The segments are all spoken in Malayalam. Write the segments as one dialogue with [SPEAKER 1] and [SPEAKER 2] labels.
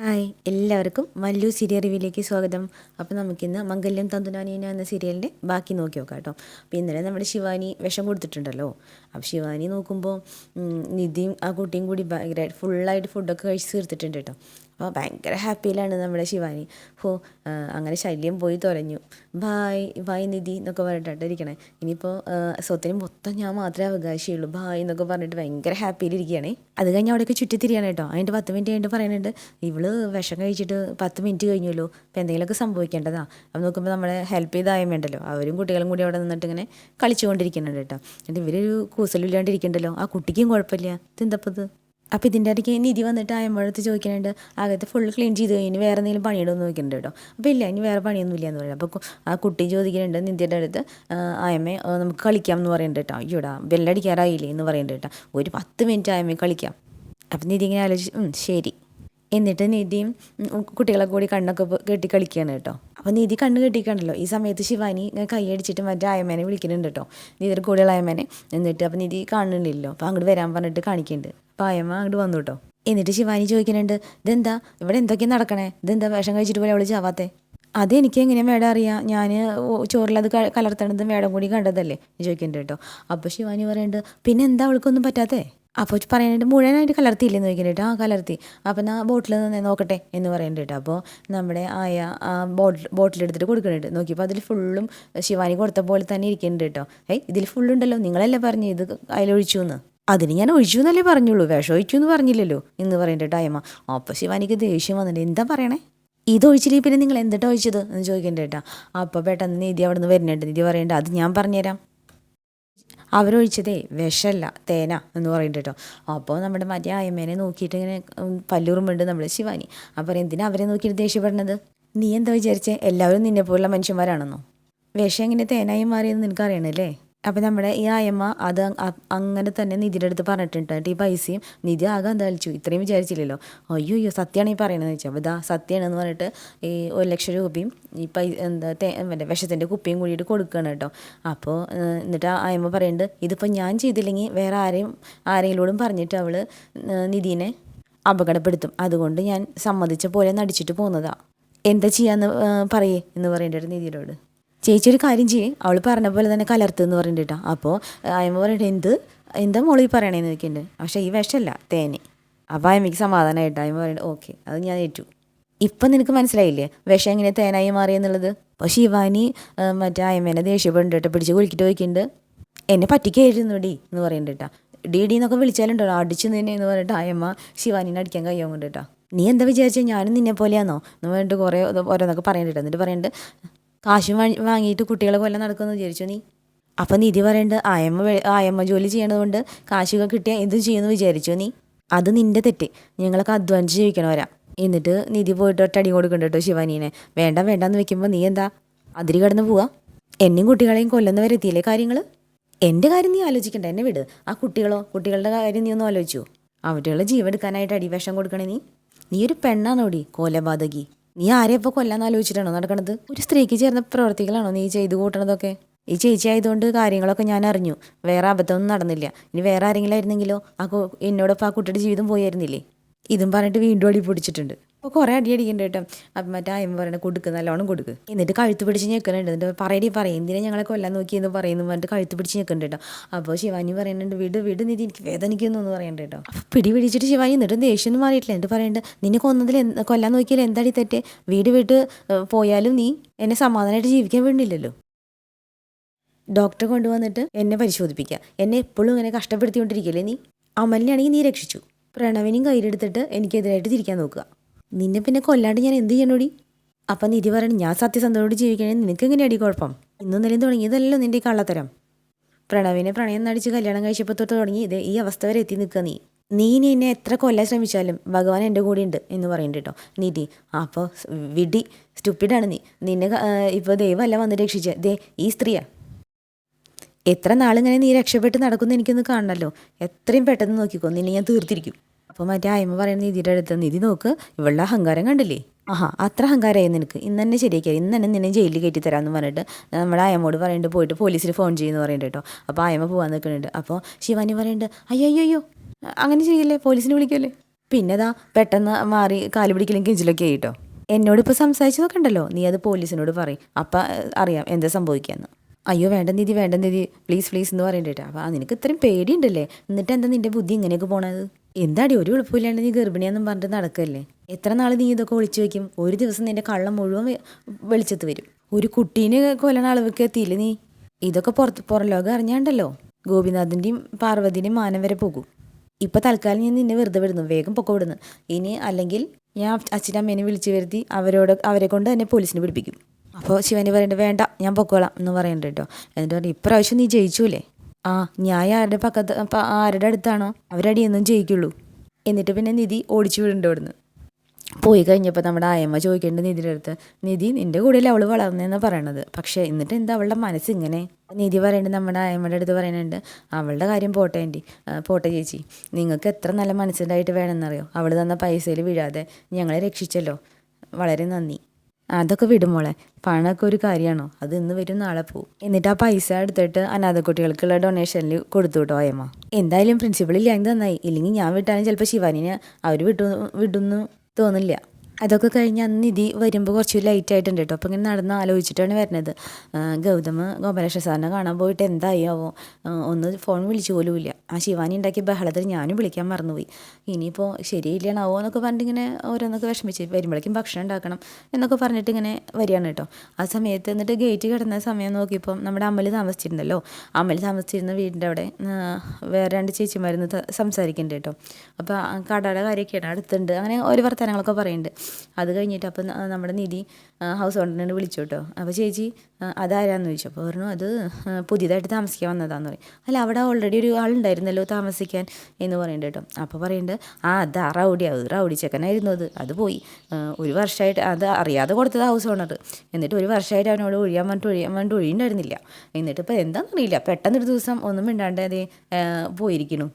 [SPEAKER 1] ഹായ് എല്ലാവർക്കും മല്ലു സീരിയൽ റിവ്യൂലേക്ക് സ്വാഗതം. അപ്പോൾ നമുക്കിന്ന് മംഗല്യം തന്തുനാനീന എന്ന സീരിയലിന്റെ ബാക്കി നോക്കി നോക്കാം കേട്ടോ. അപ്പോൾ ഇന്നലെ നമ്മുടെ ശിവാനി വിഷം കൊടുത്തിട്ടുണ്ടല്ലോ. അപ്പോൾ ശിവാനി നോക്കുമ്പോൾ നിധിയും ആ കുട്ടിയും കൂടി ഭയങ്കര ഫുള്ളായിട്ട് ഫുഡൊക്കെ കഴിച്ച് തീർത്തിട്ടുണ്ട് കേട്ടോ. അപ്പോൾ ഭയങ്കര ഹാപ്പിയിലാണ് നമ്മുടെ ശിവാനി. ഹോ അങ്ങനെ ശല്യം പോയി തുലഞ്ഞു. ബായ് ബായ് നിധി എന്നൊക്കെ പറഞ്ഞിട്ടാണ് ഇരിക്കണേ. ഇനിയിപ്പോൾ സ്വത്തിന് മൊത്തം ഞാൻ മാത്രമേ അവകാശമുള്ളൂ ബായ് എന്നൊക്കെ പറഞ്ഞിട്ട് ഭയങ്കര ഹാപ്പിയിലിരിക്കുകയാണേ അത് കഴിഞ്ഞ് അവിടെയൊക്കെ ചുറ്റിത്തിരിയാണ് കേട്ടോ. അതിന്റെ പത്ത് മിനിറ്റ് കഴിഞ്ഞിട്ട് പറയുന്നുണ്ട് ഇവൾ വിഷം കഴിച്ചിട്ട് പത്ത് മിനിറ്റ് കഴിഞ്ഞല്ലോ അപ്പോൾ എന്തെങ്കിലുമൊക്കെ സംഭവിക്കേണ്ടതാ. അത് നോക്കുമ്പോൾ നമ്മളെ ഹെൽപ്പ് ചെയ്തായും വേണ്ടല്ലോ. അവരും കുട്ടികളും കൂടി അവിടെ നിന്നിട്ട് ഇങ്ങനെ കളിച്ചുകൊണ്ടിരിക്കുന്നുണ്ട് കേട്ടോ. എന്നിട്ട് ഇവരൊരു കൂസലില്ലാണ്ടിരിക്കണ്ടല്ലോ ആ കുട്ടിക്കും കുഴപ്പമില്ല. ഇതെന്തപ്പത്? അപ്പോൾ ഇതിന്റെ ഇടയ്ക്ക് നിധി വന്നിട്ട് അയമ്പഴത്ത് ചോദിക്കുന്നുണ്ട് അകത്ത് ഫുൾ ക്ലീൻ ചെയ്ത് കഴിഞ്ഞ് വേറെ എന്തെങ്കിലും പണിയിടുമെന്ന് നോക്കിയിട്ടുണ്ട് കേട്ടോ. അപ്പോൾ ഇല്ല ഇനി വേറെ പണിയൊന്നും ഇല്ല എന്ന് പറയുന്നത് അപ്പോൾ ആ കുട്ടി ചോദിക്കുന്നുണ്ട് നിധിയുടെ അടുത്ത് അയമ്മ നമുക്ക് കളിക്കാം എന്ന് പറയുന്നുണ്ട് കേട്ടോ. അയ്യോടാ ബെല്ലടിക്കാറായില്ലേ? എന്ന് പറയുന്നുണ്ട് കേട്ടോ. ഒരു പത്ത് മിനിറ്റ് ആയമ്മേ കളിക്കാം. അപ്പം നിധി ഇങ്ങനെ ആലോചിച്ച് "ഉം, ശരി. എന്നിട്ട് നിധിയും കുട്ടികളെ കൂടി കണ്ണൊക്കെ കെട്ടി കളിക്കുകയാണ് കേട്ടോ. അപ്പോൾ നിധി കണ്ണ് കെട്ടിക്കണല്ലോ ഈ സമയത്ത് ശിവാനി കൈയടിച്ചിട്ട് മറ്റേ അയമ്മേനെ വിളിക്കുന്നുണ്ട് കേട്ടോ. നിധിയുടെ കൂടെയുള്ള അയമ്മേനെ. എന്നിട്ട് അപ്പോൾ നിധി കാണുന്നില്ലല്ലോ. അപ്പോൾ അങ്ങോട്ട് വരാൻ പറഞ്ഞിട്ട് കാണിക്കുന്നുണ്ട്. അപ്പോൾ ആയമ്മ അങ്ങോട്ട് വന്നു കേട്ടോ എന്നിട്ട് ശിവാനി ചോദിക്കുന്നുണ്ട് ഇതെന്താ? ഇവിടെ എന്തൊക്കെ നടക്കണേ? ഇതെന്താ വേഷം കഴിച്ചിട്ട് പോലെ അവൾ ചാവാത്തേ? അതെനിക്ക് എങ്ങനെയാണ് എങ്ങനെ മേഡം അറിയാം? ഞാൻ ചോറിലത് കലർത്തണത് മേഡം കൂടി കണ്ടതല്ലേ? ചോദിക്കുന്നുണ്ട് കേട്ടോ അപ്പോൾ ശിവാനി പറയുന്നുണ്ട് പിന്നെ എന്താ അവൾക്കൊന്നും പറ്റാത്തേ? അപ്പോൾ പറയാനായിട്ട് മുഴുവനായിട്ട് കലർത്തിയില്ലെന്ന് ചോദിക്കുന്നുണ്ട് ആ കലർത്തി. അപ്പം ഞാൻ ബോട്ടിൽ നിന്ന് നോക്കട്ടെ? എന്ന് പറയുന്നുണ്ട് അപ്പോൾ നമ്മുടെ ആയ ആ ബോട്ടിൽ എടുത്തിട്ട് കൊടുക്കുന്നുണ്ട്. നോക്കിയപ്പോൾ അതിൽ ഫുള്ളും ശിവാനി കൊടുത്ത പോലെ തന്നെ ഇരിക്കുന്നുണ്ട് കേട്ടോ ഏയ് ഇതിൽ ഫുള്ളുണ്ടല്ലോ. നിങ്ങളല്ലേ പറഞ്ഞു ഇത് അതിലൊഴിച്ചു എന്ന് അതിന് ഞാൻ ഒഴിച്ചു എന്നല്ലേ പറഞ്ഞുള്ളൂ. വിഷം ഒഴിച്ചു എന്ന് പറഞ്ഞില്ലല്ലോ എന്ന് പറയുന്നുണ്ട് ടൈമ അപ്പോൾ ശിവാനിക്ക് ദേഷ്യം വന്നിട്ട് എന്താ പറയണേ? ഇതൊഴിച്ചില്ലെങ്കിൽ പിന്നെ നിങ്ങൾ എന്തിട്ടാ ഒഴിച്ചത് എന്ന് ചോദിക്കണ്ട അപ്പോൾ പെട്ടെന്ന് നിധി അവിടെ നിന്ന് വരുന്നുണ്ട്. നിധി പറയണ്ട അത് ഞാൻ പറഞ്ഞുതരാം. അവരൊഴിച്ചതേ വിഷമല്ല തേന എന്ന് പറയുന്നുണ്ട് കേട്ടോ. അപ്പോൾ നമ്മുടെ മറ്റേ അയമ്മേനെ നോക്കിയിട്ട് ഇങ്ങനെ പല്ലുറുമ്പുണ്ട് നമ്മൾ ശിവാനി. അപ്പോൾ എന്തിനാ അവരെ നോക്കിയിട്ട് ദേഷ്യപ്പെടുന്നത്? നീ എന്താ വിചാരിച്ചേ? എല്ലാവരും നിന്നെ പോലുള്ള മനുഷ്യന്മാരാണെന്നോ? വിഷം എങ്ങനെ തേനായി മാറിയെന്ന് നിനക്ക് അറിയണല്ലേ അപ്പം നമ്മുടെ ഈ അയമ്മ അത് അങ്ങനെ തന്നെ നിധിയുടെ അടുത്ത് പറഞ്ഞിട്ടുണ്ട്. ഈ പൈസയും നിധി ആകെ എന്താ കളിച്ചു ഇത്രയും വിചാരിച്ചില്ലല്ലോ. അയ്യോ അയ്യോ സത്യമാണ് ഈ പറയണതെന്ന് വെച്ചാൽ അപ്പോൾ ഇതാ സത്യമാണെന്ന് പറഞ്ഞിട്ട് ഈ ഒരു ലക്ഷം രൂപയും ഈ പൈ എന്താ തേ മറ്റേ വിഷത്തിന്റെ കുപ്പിയും കൂടിയിട്ട് കൊടുക്കുകയാണ് കേട്ടോ. അപ്പോൾ എന്നിട്ട് ആ അയമ്മ പറയുന്നുണ്ട് ഇതിപ്പോൾ ഞാൻ ചെയ്തില്ലെങ്കിൽ വേറെ ആരെയും ആരെങ്കിലോടും പറഞ്ഞിട്ട് അവൾ നിധീനെ അപകടപ്പെടുത്തും. അതുകൊണ്ട് ഞാൻ സമ്മതിച്ച പോലെ നടിച്ചിട്ട് പോകുന്നതാ. എന്താ ചെയ്യാന്ന് പറയേ എന്ന് പറയേണ്ടത് നിധിയോട്. ചേച്ചി ഒരു കാര്യം ചെയ്യേ. അവൾ പറഞ്ഞ പോലെ തന്നെ കലർത്ത് എന്ന് പറഞ്ഞിട്ടാ അപ്പോൾ അയമ്മ പറഞ്ഞിട്ട് എന്ത്? എന്താ മോളി പറയണേന്ന് നോക്കിയിട്ടുണ്ട് പക്ഷേ ഈ വിഷമല്ല. തേനെ. അപ്പോൾ അയമ്മയ്ക്ക് സമാധാനമായിട്ട് അയമ്മ പറയുന്നത് ഓക്കെ അത് ഞാൻ ഏറ്റു. ഇപ്പം നിനക്ക് മനസ്സിലായില്ലേ? വിഷം എങ്ങനെ തേനായി മാറിയെന്നുള്ളത് അപ്പോൾ ശിവാനി മറ്റേ അയമ്മേനെ ദേഷ്യപ്പെടുന്നുണ്ട് കേട്ടോ പിടിച്ച് കുളിക്കിട്ട് ചോദിക്കുന്നുണ്ട് എന്നെ പറ്റിക്കായിരുന്നു ഡി എന്ന് പറയുന്നുണ്ട് ഡി ഡി എന്നൊക്കെ വിളിച്ചാലുണ്ടോ അടിച്ചു നിന്നെ എന്ന് പറഞ്ഞിട്ട് അയമ്മ ശിവാനിനെ അടിക്കാൻ കഴിയും കൊണ്ട് കേട്ടോ നീ എന്താ വിചാരിച്ചാൽ ഞാനും നിന്നെ പോലെയാണോ എന്ന് പറഞ്ഞിട്ട് കുറേ ഓരോന്നൊക്കെ പറയുന്നുണ്ട് എന്നിട്ട് പറയുന്നുണ്ട് കാശും വാങ്ങി വാങ്ങിയിട്ട് കുട്ടികളെ കൊല്ലം നടക്കുമെന്ന് വിചാരിച്ചു നീ? അപ്പം നിധി പറയേണ്ടത് ആയമ്മ ആയമ്മ ജോലി ചെയ്യണതുകൊണ്ട് കാശുകൾ കിട്ടിയാൽ എന്ത് ചെയ്യുമെന്ന് വിചാരിച്ചു നീ? അത് നിന്റെ തെറ്റ്. ഞങ്ങളൊക്കെ അധ്വാനിച്ച് ജീവിക്കണവരാ എന്നിട്ട് നിധി പോയിട്ട് ഒറ്റടി കൊടുക്കണ്ട കേട്ടോ ശിവാനീനെ. വേണ്ട വേണ്ടെന്ന് വെക്കുമ്പോൾ നീ എന്താ? അതിരി കടന്ന് പോവാ. എന്നെയും കുട്ടികളെയും കൊല്ലുന്നവരെ എത്തിയില്ലേ കാര്യങ്ങൾ എന്റെ കാര്യം നീ ആലോചിക്കണ്ട എന്നെ വിട്. ആ കുട്ടികളോ കുട്ടികളുടെ കാര്യം നീ ഒന്ന് ആലോചിച്ചു. അവരുടെ ജീവെടുക്കാനായിട്ട് അടിവേഷം കൊടുക്കണേ നീ. നീ ഒരു പെണ്ണാണോടി കൊലപാതകി. നീ ആരെ ഇപ്പോൾ കൊല്ലാന്ന് ആലോചിച്ചിട്ടാണോ നടക്കണത്? ഒരു സ്ത്രീക്ക് ചേർന്ന പ്രവർത്തികളാണോ നീ ചെയ്തു കൂട്ടണതൊക്കെ? ഈ ചേച്ചി ആയതുകൊണ്ട് കാര്യങ്ങളൊക്കെ ഞാൻ അറിഞ്ഞു. വേറെ അബദ്ധമൊന്നും നടന്നില്ല. ഇനി വേറെ ആരെങ്കിലും ആയിരുന്നെങ്കിലോ? ആ എന്നോടൊപ്പം ആ കുട്ടിയുടെ ജീവിതം പോയായിരുന്നില്ലേ? ഇതും പറഞ്ഞിട്ട് വീണ്ടും അടി പൊടിച്ചിട്ടുണ്ട്. അപ്പോൾ കുറേ അടി അടിക്കണ്ട കേട്ടോ. അപ്പം മറ്റേ അയമ്മ പറയുന്നത് കൊടുക്ക് നല്ലോണം കൊടുക്ക്. എന്നിട്ട് കഴുത്ത് പിടിച്ച് ഞെക്കുന്നുണ്ട് എന്നിട്ട് പറയടി പറയും. എന്തിനാ ഞങ്ങളെ കൊല്ലാൻ നോക്കി എന്ന് പറയുന്നു പറഞ്ഞിട്ട് കഴുത്ത് പിടിച്ച് ഞെക്കുന്നുണ്ട് കേട്ടോ. അപ്പോൾ ശിവാനി പറയുന്നുണ്ട് വീട് വീട് നീതി എനിക്ക് വേദനിക്കുന്നു എന്ന് പറയുന്നുണ്ട് കേട്ടോ. അപ്പോൾ പിടി പിടിച്ചിട്ട് ശിവാനി എന്നിട്ട് ദേഷ്യം മാറിയിട്ടില്ല. എന്നിട്ട് പറയുന്നുണ്ട് നിന്നെ കൊന്നതിൽ കൊല്ലാൻ നോക്കിയാൽ എന്താടി തെറ്റ്? വീട് വിട്ട് പോയാലും നീ എന്നെ സമാധാനമായിട്ട് ജീവിക്കാൻ വേണ്ടിയില്ലല്ലോ. ഡോക്ടറെ കൊണ്ടുവന്നിട്ട് എന്നെ പരിശോധിപ്പിക്കുക എന്നെ എപ്പോഴും ഇങ്ങനെ കഷ്ടപ്പെടുത്തിക്കൊണ്ടിരിക്കില്ലേ നീ? അമലിനാണെങ്കിൽ നീ രക്ഷിച്ചു. പ്രണവിനെയും കയ്യിലെടുത്തിട്ട് എനിക്കെതിരായിട്ട് തിരിക്കാൻ നോക്കുക. നിന്നെ പിന്നെ കൊല്ലാണ്ട് ഞാൻ എന്ത് ചെയ്യണോടി? അപ്പം നിധി പറയണം ഞാൻ സത്യസന്ധതയോട് ജീവിക്കണേ നിനക്ക് എങ്ങനെയാടി കുഴപ്പം? ഇന്നും നിലയും തുടങ്ങിയതല്ലോ നിന്റെ ഈ കള്ളത്തരം. പ്രണവിനെ പ്രണയം നടിച്ച് കല്യാണം കഴിച്ചപ്പോൾ തൊട്ട് തുടങ്ങി ഇത് ഈ അവസ്ഥ വരെ എത്തി നിൽക്കുക നീ. നീ എന്നെ എത്ര കൊല്ലാൻ ശ്രമിച്ചാലും ഭഗവാൻ എന്റെ കൂടെ ഉണ്ട് എന്ന് പറയുന്നുണ്ട് കേട്ടോ നിധി. അപ്പോൾ വിഡി സ്റ്റുപ്പിഡാണ് നീ. നിന്നെ ഇപ്പോൾ ദൈവമല്ല വന്ന് രക്ഷിച്ച. ദേ ഈ സ്ത്രീയാ. എത്ര നാളിങ്ങനെ നീ രക്ഷപ്പെട്ട് നടക്കുന്നു എനിക്കൊന്ന് കാണണമല്ലോ എത്രയും പെട്ടെന്ന് നോക്കിക്കോ നിന്നെ ഞാൻ തീർത്തിരിക്കും. അപ്പോൾ മറ്റേ ആയ്മ പറയുന്ന നിധിയുടെ അടുത്ത് നിധി നോക്ക് ഇവളുടെ അഹങ്കാരം കണ്ടില്ലേ? ആഹാ അത്ര അഹങ്കാരമായി നിനക്ക്? ഇന്ന് തന്നെ ശരിയാക്കിയാൽ ഇന്ന് തന്നെ നിന്നെ ജയിലിൽ കയറ്റി തരാമെന്ന് പറഞ്ഞിട്ട് നമ്മളെ അയമ്മോട് പറയുന്നുണ്ട് പോയിട്ട് പോലീസിൽ ഫോൺ ചെയ്യുമെന്ന് പറയുന്നുണ്ട് കേട്ടോ. അപ്പോൾ അയമ്മ പോകാൻ നിൽക്കുന്നുണ്ട്. അപ്പോൾ ശിവാനി പറയുന്നുണ്ട് അയ്യോ അയ്യോ അയ്യോ അങ്ങനെ ചെയ്യില്ലേ? പോലീസിനെ വിളിക്കുമല്ലേ പിന്നെ അതാ പെട്ടെന്ന് മാറി കാൽ പിടിക്കലും കിഞ്ചിലൊക്കെ ആയിട്ടോ എന്നോട് ഇപ്പോൾ സംസാരിച്ചതൊക്കെ ഉണ്ടല്ലോ. നീ അത് പോലീസിനോട് പറയും. അപ്പം അറിയാം എന്താ സംഭവിക്കാന്ന്. അയ്യോ വേണ്ട നിധി വേണ്ട നിധി. പ്ലീസ് പ്ലീസ് എന്ന് പറയണ്ടേട്ടാ അപ്പോൾ നിനക്ക് ഇത്രയും പേടിയുണ്ടല്ലേ? എന്നിട്ട് എന്താ നിന്റെ ബുദ്ധി ഇങ്ങനെയൊക്കെ പോണത്? എന്താടി ഒരു എളുപ്പമില്ലാണ്ട് നീ ഗർഭിണിയാന്നും പറഞ്ഞിട്ട് നടക്കല്ലേ? എത്ര നാൾ നീ ഇതൊക്കെ ഒളിച്ചു വെക്കും ഒരു ദിവസം നിന്റെ കള്ളം മുഴുവൻ വെളിച്ചത്ത് വരും. ഒരു കുട്ടീനെ കൊല്ലണ അളവൊക്കെ എത്തിയില്ല നീ? ഇതൊക്കെ പുറത്ത് പുറം ലോകം അറിഞ്ഞാണ്ടല്ലോ. ഗോപിനാഥിന്റെയും പാർവതിന്റെയും മാനം വരെ പോകും. ഇപ്പൊ തൽക്കാലം ഞാൻ നിന്നെ വെറുതെ വിടുന്നു. വേഗം പൊക്കെ വിടുന്നു ഇനി അല്ലെങ്കിൽ ഞാൻ അച്ഛനും അമ്മേനെ വിളിച്ചു വരുത്തി അവരോട് അവരെ കൊണ്ട് തന്നെ പോലീസിനെ പിടിപ്പിക്കും. അപ്പോൾ ശിവന് പറയേണ്ടത് വേണ്ട ഞാൻ പൊക്കോളാം എന്ന് പറയണ്ട കേട്ടോ. എന്നിട്ട് പറഞ്ഞു ഇപ്രാവശ്യം നീ ജയിച്ചൂലേ? ആ ന്യായ ആരുടെ പക്കത്ത് ആരുടെ അടുത്താണോ? അവരടിയൊന്നും ജയിക്കുള്ളൂ. എന്നിട്ട് പിന്നെ നിധി ഓടിച്ചു വിടുന്നുണ്ട് അവിടുന്ന് പോയി കഴിഞ്ഞപ്പോൾ നമ്മുടെ ആയമ്മ ചോദിക്കേണ്ട നിധിയുടെ അടുത്ത് നിധി നിന്റെ കൂടെയല്ലേ അവൾ വളർന്നതെന്ന് പറയണത്? പക്ഷേ എന്നിട്ട് എന്താ അവളുടെ മനസ്സ് ഇങ്ങനെ നിധി പറയേണ്ടത് നമ്മുടെ ആയമ്മയുടെ അടുത്ത് പറയുന്നുണ്ട് അവളുടെ കാര്യം പോട്ടെ ആന്റി. പോട്ടെ ചേച്ചി. നിങ്ങൾക്ക് എത്ര നല്ല മനസ്സിലായിട്ട് വേണമെന്നറിയോ? അവൾ തന്ന പൈസയിൽ വീഴാതെ ഞങ്ങളെ രക്ഷിച്ചല്ലോ. വളരെ നന്ദി. അതൊക്കെ വിടുമോളെ പണമൊക്കെ ഒരു കാര്യമാണോ? അത് ഇന്ന് വരും നാളെ പോവും. എന്നിട്ട് ആ പൈസ എടുത്തിട്ട് അനാഥ കുട്ടികൾക്കുള്ള ഡൊണേഷനിൽ കൊടുത്തു കേട്ടോ അയമ്മ? എന്തായാലും പ്രിൻസിപ്പൾ ഇല്ലെങ്കിൽ നന്നായി. ഇല്ലെങ്കിൽ ഞാൻ വിട്ടാലും ചിലപ്പോൾ ശിവാനിനെ അവർ വിട്ടു വിടുന്നു തോന്നില്ല. അതൊക്കെ കഴിഞ്ഞ് അന്ന് നിധി വരുമ്പോൾ കുറച്ച് ലൈറ്റ് ആയിട്ടുണ്ട് കേട്ടോ. അപ്പോൾ ഇങ്ങനെ നടന്ന് ആലോചിച്ചിട്ടാണ് വരുന്നത് ഗൗതമ ഗോപാലകൃഷ്ണ സാറിനെ കാണാൻ പോയിട്ട് എന്തായി ആവോ ഒന്ന് ഫോൺ വിളിച്ചു പോലും ഇല്ല. ആ ശിവാനി ഉണ്ടാക്കിയ ബഹളത്തിൽ ഞാനും വിളിക്കാൻ മറന്നുപോയി. ഇനിയിപ്പോൾ ശരിയില്ലാണാവോ എന്നൊക്കെ പറഞ്ഞിട്ട് ഇങ്ങനെ ഓരോന്നൊക്കെ വിഷമിച്ച് വരുമ്പോഴേക്കും ഭക്ഷണം ഉണ്ടാക്കണം എന്നൊക്കെ പറഞ്ഞിട്ട് ഇങ്ങനെ വരികയാണ് കേട്ടോ. ആ സമയത്ത് എന്നിട്ട് ഗേറ്റ് കിടന്ന സമയം നോക്കിയപ്പോൾ നമ്മുടെ അമ്മൽ താമസിച്ചിരുന്നല്ലോ. അമ്മൽ താമസിച്ചിരുന്ന വീടിന്റെ അവിടെ വേറെ രണ്ട് ചേച്ചിമാരുന്ന് സംസാരിക്കുന്നുണ്ട് കേട്ടോ. അപ്പോൾ കടയുടെ കാര്യമൊക്കെയാണ് അടുത്തുണ്ട്. അങ്ങനെ ഓരോ വർത്തമാനങ്ങളൊക്കെ പറയുന്നുണ്ട്. അത് കഴിഞ്ഞിട്ട് അപ്പം നമ്മുടെ നിധി ഹൗസ് ഓണറിനെ വിളിച്ചു കേട്ടോ അപ്പോൾ ചേച്ചി അതാരാന്ന് ചോദിച്ചു. അപ്പോൾ പറഞ്ഞു അത് പുതിയതായിട്ട് താമസിക്കാൻ വന്നതാന്ന് പറയും. അല്ല അവിടെ ഓൾറെഡി ഒരു ആളുണ്ടായിരുന്നല്ലോ താമസിക്കാൻ എന്ന് പറയുന്നുണ്ട് കേട്ടോ. അപ്പോൾ പറയുന്നുണ്ട് ആ അതാ റൗഡി അത് റൗഡി ചെക്കനായിരുന്നു അത്. അത് പോയി. ഒരു വർഷമായിട്ട് അത് അറിയാതെ കൊടുത്തത് ഹൗസ് ഓണർ എന്നിട്ട് ഒരു വർഷമായിട്ട് അവനോട് ഒഴിയാൻ പറഞ്ഞിട്ട് ഒഴിയാൻ വേണ്ടി ഒഴിയുണ്ടായിരുന്നില്ല. എന്നിട്ട് ഇപ്പോൾ എന്താണെന്നറിയില്ല പെട്ടെന്നൊരു ദിവസം ഒന്നും മിണ്ടാണ്ട് അതേ പോയിരിക്കണു.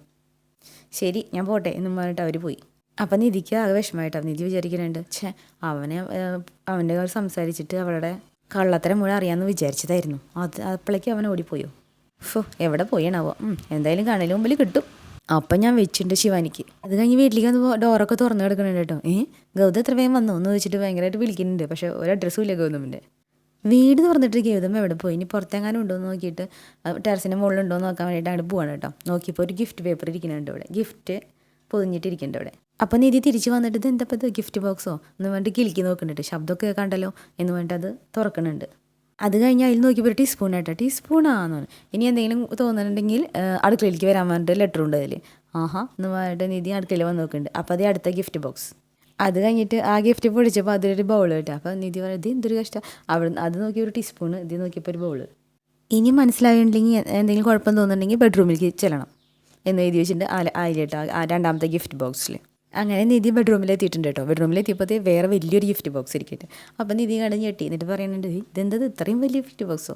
[SPEAKER 1] ശരി ഞാൻ പോട്ടെ എന്നും പറഞ്ഞിട്ട് അവർ പോയി. അപ്പം നിധിക്ക് ആകെ വിഷമമായിട്ടാണ് നിധി വിചാരിക്കുന്നുണ്ട് ഛേ അവനെ അവന്റെ സംസാരിച്ചിട്ട് അവളുടെ കള്ളത്തരം മുഴുവൻ അറിയാമെന്ന് വിചാരിച്ചതായിരുന്നു. അത് അപ്പോഴേക്കും അവൻ ഓടിപ്പോയോ? ഫോ എവിടെ പോയണാവോ? എന്തായാലും കണ്ണിന് മുമ്പിൽ കിട്ടും. അപ്പം ഞാൻ വെച്ചിട്ടുണ്ട് ശിവാനിക്ക്. അത് കഴിഞ്ഞ് വീട്ടിലേക്ക് വന്ന് ഡോറൊക്കെ തുറന്നു കിടക്കുന്നുണ്ട് കേട്ടോ. ഏ ഗൗതം എത്ര വേഗം വന്നു എന്ന് വെച്ചിട്ട് ഭയങ്കരമായിട്ട് വിളിക്കുന്നുണ്ട്. പക്ഷെ ഒരു അഡ്രസ്സും ഇല്ല ഗൗതമിന്റെ വീട് തുറന്നിട്ട് ഗൗതം എവിടെ പോയി? ഇനി പുറത്തെങ്ങാനും ഉണ്ടോ എന്ന് നോക്കിയിട്ട് ടെറസിന്റെ മുകളിലുണ്ടോ എന്ന് നോക്കാൻ വേണ്ടിയിട്ട് അങ്ങോട്ട് പോവാണ് കേട്ടോ. നോക്കിയപ്പോൾ ഒരു ഗിഫ്റ്റ് പേപ്പർ ഇരിക്കുന്നുണ്ട് ഇവിടെ. ഗിഫ്റ്റ് പൊതിഞ്ഞിട്ടിരിക്കുന്നുണ്ട് അവിടെ. അപ്പൊ നിധി തിരിച്ചു വന്നിട്ട് ഇത് ഇത് ഗിഫ്റ്റ് ബോക്സോ എന്ന് പറഞ്ഞിട്ട് കിളിക്കി നോക്കുന്നുണ്ട് ശബ്ദമൊക്കെ കണ്ടല്ലോ? എന്ന് പറഞ്ഞിട്ട് അത് തുറക്കുന്നുണ്ട് അത് കഴിഞ്ഞ് അതിൽ നോക്കിയപ്പോൾ ഒരു ടീസ്പൂൺ ആട്ടോ ടീസ്പൂണാന്ന് പറഞ്ഞു. ഇനി എന്തെങ്കിലും തോന്നുന്നുണ്ടെങ്കിൽ അടുക്കളയിലേക്ക് വരാൻ പറഞ്ഞിട്ട് ലെറ്റർ ഉണ്ട് അതിൽ ആഹാ എന്ന് പറഞ്ഞിട്ട് നിധി അടുക്കളയിൽ വന്ന് നോക്കുന്നുണ്ട് അപ്പോൾ അത് അടുത്ത ഗിഫ്റ്റ് ബോക്സ് അത് കഴിഞ്ഞിട്ട് ആ ഗിഫ്റ്റ് പൊടിച്ചപ്പോൾ അതിലൊരു ബൗൾ കിട്ടുക അപ്പോൾ നിധി ഇത് എന്തൊരു കഷ്ടം? അവിടെ അത് നോക്കി ഒരു ടീസ്പൂണ് ഇത് നോക്കിയപ്പോൾ ഒരു ബൗൾ ഇനി മനസ്സിലായിട്ടുണ്ടെങ്കിൽ എന്തെങ്കിലും കുഴപ്പം തോന്നുന്നുണ്ടെങ്കിൽ ബെഡ്റൂമിലേക്ക് ചെല്ലണം. എന്ന് എഴുതി വെച്ചിട്ടുണ്ട്. ആ അതിലിട്ട് ആ രണ്ടാമത്തെ ഗിഫ്റ്റ് ബോക്സിൽ അങ്ങനെ നിധി ബെഡ്റൂമിൽ എത്തിയിട്ടുണ്ട് കേട്ടോ. ബെഡ്റൂമിൽ എത്തിയപ്പോൾ വേറെ വലിയൊരു ഗിഫ്റ്റ് ബോക്സ് ഇരിക്കട്ടെ അപ്പം നിധി കടഞ്ഞ് ഞെട്ടി. എന്നിട്ട് പറയുന്നുണ്ട് ഇതെന്തത്? ഇത്രയും വലിയ ഗിഫ്റ്റ് ബോക്സോ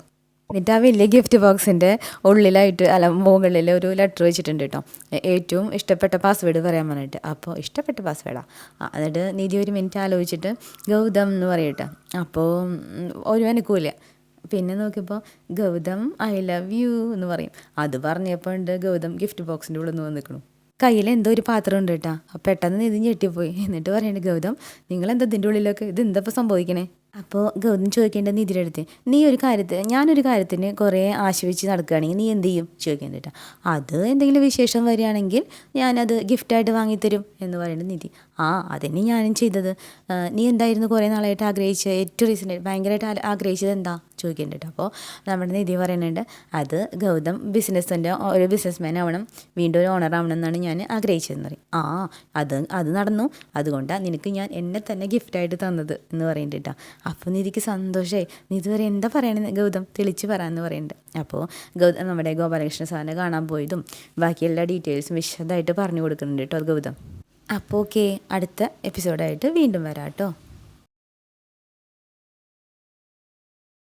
[SPEAKER 1] എന്നിട്ട് ആ വലിയ ഗിഫ്റ്റ് ബോക്സിന്റെ ഉള്ളിലായിട്ട് അല്ല മുകളിൽ ഒരു ലെറ്റർ വെച്ചിട്ടുണ്ട് കേട്ടോ. ഏറ്റവും ഇഷ്ടപ്പെട്ട പാസ്വേഡ് പറയാൻ പറഞ്ഞിട്ട്. അപ്പോൾ ഇഷ്ടപ്പെട്ട പാസ്വേഡാ എന്നിട്ട് നിധി ഒരു മിനിറ്റ് ആലോചിച്ചിട്ട് ഗൗതം എന്ന് പറയട്ടെ. അപ്പോൾ ഒരു അനുക്കൂല പിന്നെ നോക്കിയപ്പോൾ ഗൗതം ഐ ലവ് യു എന്ന് പറയും. അത് പറഞ്ഞപ്പോൾ ഉണ്ട് ഗൗതം ഗിഫ്റ്റ് ബോക്സിന്റെ ഉള്ളിൽ നിന്ന് വന്നിക്കണു. കയ്യിൽ എന്തോ ഒരു പാത്രം ഉണ്ട് കേട്ടോ പെട്ടെന്ന് ഇത് ഞെട്ടിപ്പോയി. എന്നിട്ട് പറയുന്നുണ്ട് ഗൗതം നിങ്ങൾ എന്താ ഇതിന്റെ ഉള്ളിലൊക്കെ? ഇത് എന്താ ഇപ്പോൾ സംഭവിക്കണേ? അപ്പോൾ ഗൗതം ചോദിക്കേണ്ട നിധിയുടെ അടുത്ത് നീ ഒരു കാര്യത്തിൽ ഞാനൊരു കാര്യത്തിന് കുറേ ആശ്വസിച്ച് നടക്കുകയാണെങ്കിൽ നീ എന്ത് ചെയ്യും? ചോദിക്കേണ്ട കേട്ടോ അത് എന്തെങ്കിലും വിശേഷം വരികയാണെങ്കിൽ ഞാനത് ഗിഫ്റ്റായിട്ട് വാങ്ങിത്തരും എന്ന് പറയുന്നത് നിധി. ആ അതന്നെ ഞാനും ചെയ്തത്. നീ എന്തായിരുന്നു കുറേ നാളായിട്ട് ആഗ്രഹിച്ച? ഏറ്റവും റീസെന്റ് ഭയങ്കരമായിട്ട് ആഗ്രഹിച്ചത് എന്താ? ചോദിക്കേണ്ട അപ്പോൾ നമ്മുടെ നിധി പറയുന്നുണ്ട് അത് ഗൗതം ബിസിനസ്സിന്റെ ഒരു ബിസിനസ്മാൻ ആവണം വീണ്ടും ഒരു ഓണർ ആവണം എന്നാണ് ഞാൻ ആഗ്രഹിച്ചതെന്ന് പറയും. ആ അത് അത് നടന്നു. അതുകൊണ്ടാണ് നിനക്ക് ഞാൻ എന്നെ തന്നെ ഗിഫ്റ്റായിട്ട് തന്നത് എന്ന് പറയുന്നുണ്ട് അപ്പോൾ നിധിക്ക് സന്തോഷമായി നിധി വരെ എന്താ പറയണത് ഗൗതം? തെളിച്ച് പറയാമെന്ന് പറയുന്നുണ്ട്. അപ്പോൾ ഗൗതം നമ്മുടെ ഗോപാലകൃഷ്ണ സാറിനെ കാണാൻ പോയതും ബാക്കി എല്ലാ ഡീറ്റെയിൽസും വിശദമായിട്ട് പറഞ്ഞു കൊടുക്കുന്നുണ്ട് കേട്ടോ ഗൗതം. അപ്പോൾ ഓക്കെ അടുത്ത എപ്പിസോഡായിട്ട് വീണ്ടും വരാം കേട്ടോ.